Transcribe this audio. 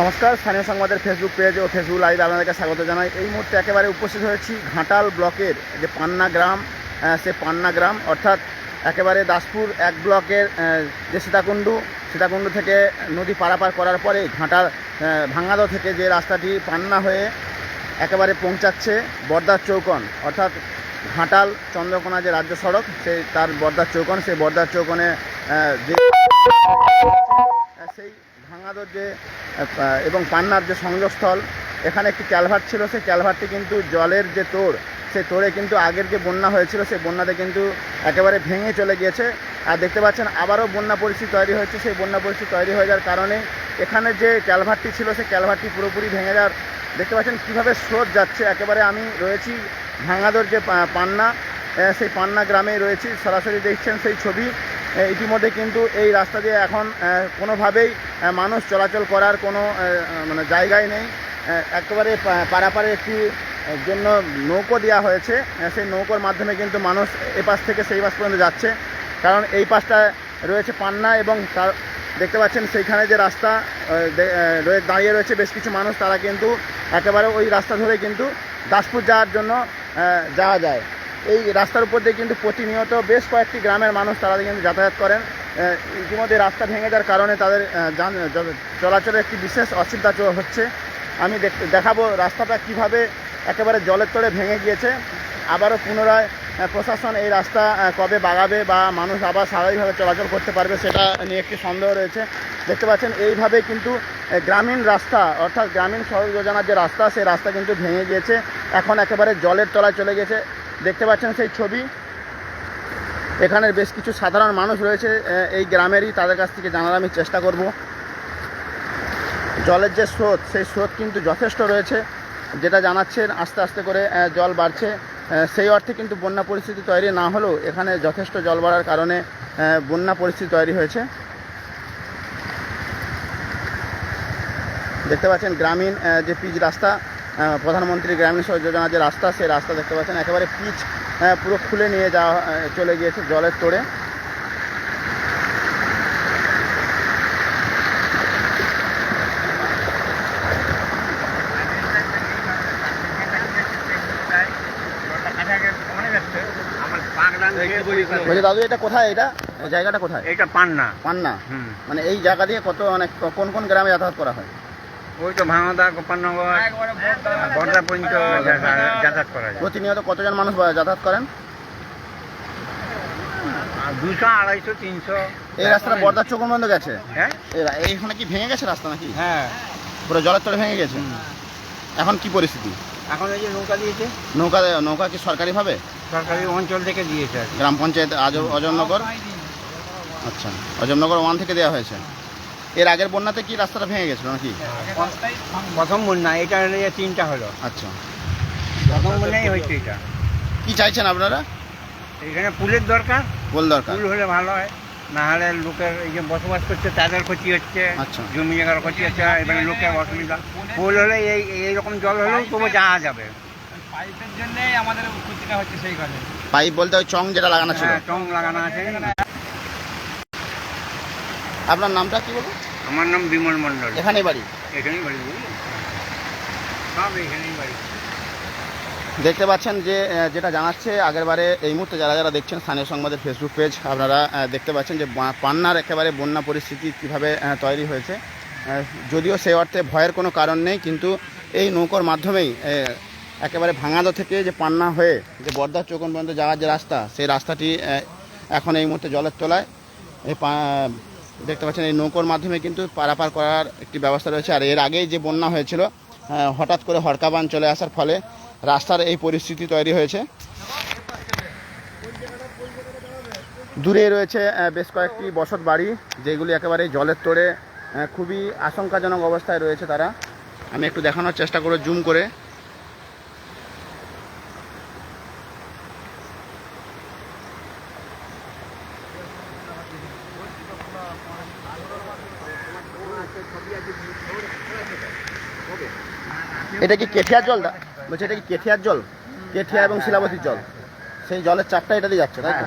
নমস্কার, স্থানীয় সংবাদের ফেসবুক পেজ ও ফেসবুক লাইভে আপনাদেরকে স্বাগত জানাই। এই মুহূর্তে একেবারে উপস্থিত হয়েছি ঘাটাল ব্লকের যে পান্না গ্রাম সে পান্না গ্রাম, অর্থাৎ একেবারে দাসপুর এক ব্লকের যে সীতাকুণ্ডু সীতাকুণ্ডু থেকে নদী পারাপার করার পরে ঘাটাল ভাঙ্গাদো থেকে যে রাস্তাটি পান্না হয়ে একেবারে পৌঁছাচ্ছে বর্দার চৌকন, অর্থাৎ ঘাটাল চন্দ্রকোনা যে রাজ্য সড়ক, সেই তার বর্দার চৌকন, সেই বর্দার চৌকনে যে সেই ভাঙাদোর যে এবং পান্নার যে সংযোগস্থল, এখানে একটি ক্যালভার্ট ছিল। সেই ক্যালভার্টটি কিন্তু জলের যে তোড়, সেই তোড়ে কিন্তু আগের যে বন্যা হয়েছিল, সেই বন্যাতে কিন্তু একেবারে ভেঙে চলে গিয়েছে। আর দেখতে পাচ্ছেন, আবারও বন্যা পরিস্থিতি তৈরি হয়েছে। সেই বন্যা পরিস্থিতি তৈরি হয়ে যাওয়ার কারণে এখানে যে ক্যালভারটি ছিল, সেই ক্যালভারটি পুরোপুরি ভেঙে যাওয়ার, দেখতে পাচ্ছেন কীভাবে স্রোত যাচ্ছে। একেবারে আমি রয়েছি ভাঙাদোর যে পান্না সেই পান্না গ্রামেই রয়েছি। সরাসরি দেখছেন সেই ছবি। ইতিমধ্যে কিন্তু এই রাস্তা দিয়ে এখন কোনোভাবেই মানুষ চলাচল করার কোনো মানে জায়গায় নেই। একেবারে পারাপারে একটি জন্য নৌকো দেওয়া হয়েছে। সেই নৌকোর মাধ্যমে কিন্তু মানুষ এ পাশ থেকে সেই পাশ পর্যন্ত যাচ্ছে। কারণ এই পাশটা রয়েছে পান্না এবং তার, দেখতে পাচ্ছেন সেইখানে যে রাস্তা দাঁড়িয়ে রয়েছে বেশ কিছু মানুষ, তারা কিন্তু একেবারে ওই রাস্তা ধরে কিন্তু দাসপুর যাওয়ার জন্য যাওয়া যায়। এই রাস্তার উপর দিয়ে কিন্তু প্রতিনিয়ত বেশ কয়েকটি গ্রামের মানুষ তারা কিন্তু যাতায়াত করেন। ইতিমধ্যে রাস্তা ভেঙে যাওয়ার কারণে তাদের যান চলাচলের একটি বিশেষ অসুবিধা হচ্ছে। আমি দেখ- দেখাবো রাস্তাটা কীভাবে একেবারে জলের তলে ভেঙে গিয়েছে। আবারও পুনরায় প্রশাসন এই রাস্তা কবে বাগাবে বা মানুষ আবার স্বাভাবিকভাবে চলাচল করতে পারবে সেটা নিয়ে একটি সন্দেহ রয়েছে। দেখতে পাচ্ছেন, এইভাবে কিন্তু গ্রামীণ রাস্তা, অর্থাৎ গ্রামীণ সড়ক যোজনার যে রাস্তা, সেই রাস্তা কিন্তু ভেঙে গিয়েছে। এখন একেবারে জলের তলায় চলে গেছে দেখতে পাচ্ছেন সেই ছবি। এখানের বেশ কিছু সাধারণ মানুষ রয়েছে এই গ্রামেরই। তাদের কাছ থেকে জানার আমি চেষ্টা করব। জলের যে স্রোত, সেই স্রোত কিন্তু যথেষ্ট রয়েছে। যেটা জানাচ্ছেন, আস্তে আস্তে করে জল বাড়ছে। সেই অর্থে কিন্তু বন্যা পরিস্থিতি তৈরি না হলেও এখানে যথেষ্ট জল বাড়ার কারণে বন্যা পরিস্থিতি তৈরি হয়েছে। দেখতে পাচ্ছেন, গ্রামীণ যে পিচ রাস্তা প্রধানমন্ত্রী গ্রামীণ সড়ক যোজনার যে রাস্তা সেই রাস্তা দেখতে পাচ্ছেন। একেবারে পিচ পুরো খুলে নিয়ে যাওয়া চলে গিয়েছে জলের তোড়ে। বলছি দাদু এটা কোথায়? এটা জায়গাটা কোথায়? এটা পান্না। পান্না? মানে এই জায়গা দিয়ে কত অনেক কোন কোন গ্রামে যাতায়াত করা হয়? ওই তো ভাঙদা গোপালনগর বর্দা পর্যন্ত যাতায়াত করা যায়। প্রতিনিয়ত কতজন মানুষ যাতায়াত করেন? আর দুশো আড়াইশো তিনশো। এই রাস্তাটা বর্দার চোখ বন্ধ গেছে? হ্যাঁ? এইখানে কি ভেঙে গেছে রাস্তা নাকি? হ্যাঁ। পুরো জলের তলে ভেঙে গেছে? এখন কি পরিস্থিতি? এখন এই যে নৌকা দিয়েছে। নৌকা নৌকা কি সরকারিভাবে? সরকারি অঞ্চল থেকে দিয়েছে গ্রাম পঞ্চায়েত আজ অজমনগর? আচ্ছা। অজমনগর ওয়ান থেকে দেওয়া হয়েছে। এর আগের বন্যাতে কি রাস্তাটা ভেঙে গেছিল নাকি? প্রথম বন্যা এটা নিয়ে তিনটা হলো। আচ্ছা। প্রথম বন্যাই হয়েছে এটা। কি চাইছেন আপনারা? এখানে পুলের দরকার। বল দরকার। পুল হলে ভালো হয়। না হলে লোকের এই যে বসবাস করছে তাদের ক্ষতি হচ্ছে আচ্ছা। জমি জায়গার ক্ষতি হচ্ছে এবারে লোকের অসুবিধা। পুল হলে এই এইরকম জল হলেও তবু যাওয়া যাবে। পাইপের জন্যই আমাদের ক্ষতিটা হচ্ছে সেই কারণে পাইপ বলতে ওই চং যেটা লাগানো ছিল। হ্যাঁ টং লাগানো আছে। আপনার নামটা কি বলব আমার নাম বিমল মণ্ডল। এখানেই বাড়ি? এখানেই বাড়ি সব এখানেই বাড়ি। দেখতে পাচ্ছেন যে যেটা জানাচ্ছে আগেরবারে এই মুহূর্তে যারা যারা দেখছেন স্থানীয় সংবাদের ফেসবুক পেজ আপনারা দেখতে পাচ্ছেন যে পান্নার একেবারে বন্যা পরিস্থিতি কীভাবে তৈরি হয়েছে। যদিও সেই অর্থে ভয়ের কোনো কারণ নেই কিন্তু এই নৌকোর মাধ্যমেই একেবারে ভাঙাদো থেকে যে পান্না হয়ে যে বর্দার চৌকন পর্যন্ত যাওয়ার যে রাস্তা সেই রাস্তাটি এখন এই মুহূর্তে জলের তলায়। এই দেখতে পাচ্ছেন, এই নৌকোর মাধ্যমে কিন্তু পারাপার করার একটি ব্যবস্থা রয়েছে। আর এর আগেই যে বন্যা হয়েছিল হঠাৎ করে হরকাবান চলে আসার ফলে রাস্তার এই পরিস্থিতি তৈরি হয়েছে। দূরে রয়েছে বেশ কয়েকটি বসত বাড়ি, যেগুলি একেবারে জলের তোড়ে খুবই আশঙ্কাজনক অবস্থায় রয়েছে তারা। আমি একটু দেখানোর চেষ্টা করব, জুম করে। এটা কি কেঠিয়ার জল দা- বলছি এটা কি কেঠিয়ার জল? কেঠিয়া এবং শিলাবতীর জল। সেই জলের চাপটা এটা দিয়ে যাচ্ছে তাই তো?